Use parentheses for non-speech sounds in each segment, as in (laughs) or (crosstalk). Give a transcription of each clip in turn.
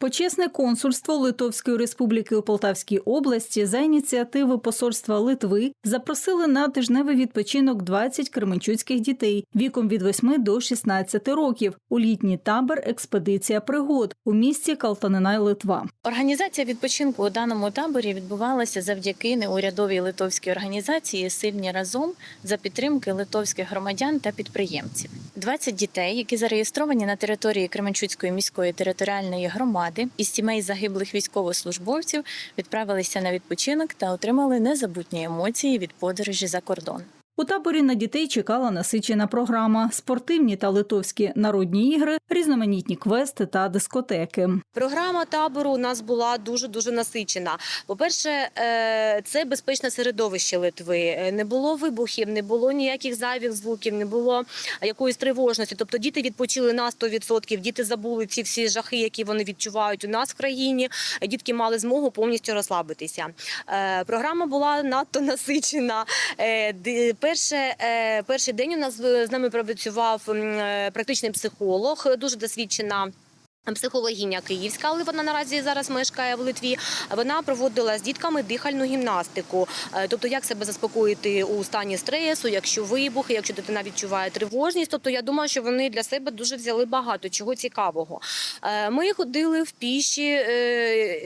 Почесне консульство Литовської республіки у Полтавській області за ініціативи посольства Литви запросили на тижневий відпочинок 20 кременчуцьких дітей віком від 8 до 16 років у літній табор Експедиція пригод у місті Калтанинай, Литва. Організація відпочинку у даному таборі відбувалася завдяки неурядовій литовській організації Сильні разом за підтримки литовських громадян та підприємців. 20 дітей, які зареєстровані на території Кременчуцької міської територіальної громади із сімей загиблих військовослужбовців, відправилися на відпочинок та отримали незабутні емоції від подорожі за кордон. У таборі на дітей чекала насичена програма: спортивні та литовські народні ігри, різноманітні квести та дискотеки. Програма табору у нас була дуже дуже насичена. По-перше, е, це безпечне середовище Литви. Е, Не було вибухів, не було ніяких зайвих звуків, не було якоїсь тривожності. Тобто діти відпочили на 100%, діти забули ці всі жахи, які вони відчувають у нас в країні. Дітки мали змогу повністю розслабитися. Е, Програма була надто (laughs) насичена. Перше, е, перший день у нас з нами пропрацював е, практичний психолог, дуже досвідчена. Психологиня київська, але вона наразі зараз мешкає в Литві. Вона проводила з дітками дихальну гімнастику, Е, тобто як себе заспокоїти у стані стресу, якщо вибухи, якщо дитина відчуває тривожність. Тобто я думаю, що вони для себе дуже взяли багато чого цікавого. Е, Ми ходили в піші е,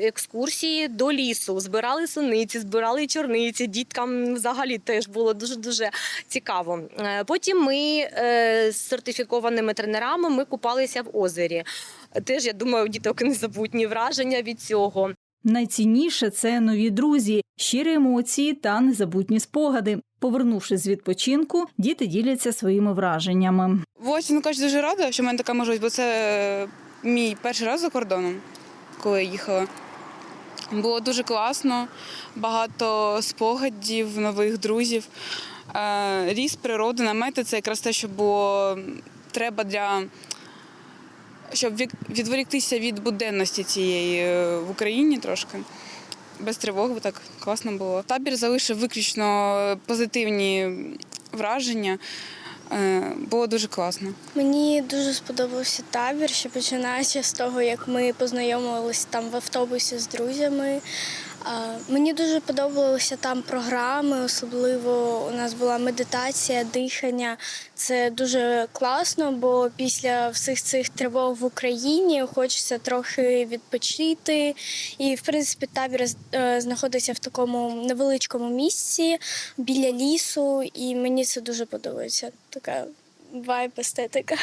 екскурсії до лісу, збирали суниці, збирали чорниці. Діткам взагалі теж було дуже дуже цікаво. Потім ми з сертифікованими тренерами ми купалися в озері. Теж я думаю, у діток незабутні враження від цього. Найцінніше це нові друзі, щирі емоції та незабутні спогади. Повернувшись з відпочинку, діти діляться своїми враженнями. Ось, ну кажуть, дуже рада, що в мене така можливість, бо це мій перший раз за кордоном, коли я їхала. Було дуже класно, багато спогадів, нових друзів. Е, Ріс, природа, намети це якраз те, що було треба для. Щоб від- відволіктися від буденності цієї е, в Україні трошки. Без тривоги так класно було. Табір залишив виключно позитивні враження. Е, Було дуже класно. Мені дуже сподобався табір, що починаючи з того, як ми познайомилися там в автобусі з друзями. Мені дуже подобалися там програми, особливо у нас була медитація, дихання. Це дуже класно, бо після всіх цих тривог в Україні хочеться трохи відпочити. І, в принципі, табір е, знаходиться в такому невеличкому місці біля лісу, і мені це дуже подобається. Така вайб естетика.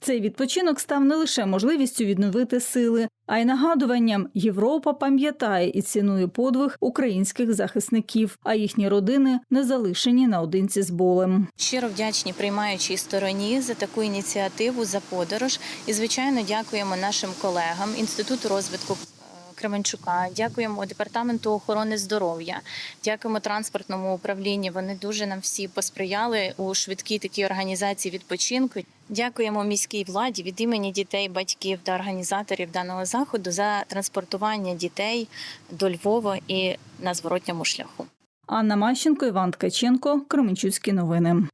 Цей відпочинок став не лише можливістю відновити сили, а й нагадуванням Європа пам'ятає і цінує подвиг українських захисників, а їхні родини не залишені наодинці з болем. Щиро вдячні приймаючій стороні за таку ініціативу, за подорож. І, звичайно, дякуємо нашим колегам Інституту розвитку. Кременчука, дякуємо департаменту охорони здоров'я, дякуємо транспортному управлінню. Вони дуже нам всі посприяли у швидкій такій організації відпочинку. Дякуємо міській владі від імені дітей, батьків та організаторів даного заходу за транспортування дітей до Львова і на зворотньому шляху. Анна Мащенко, Іван Ткаченко, Кременчуцькі новини.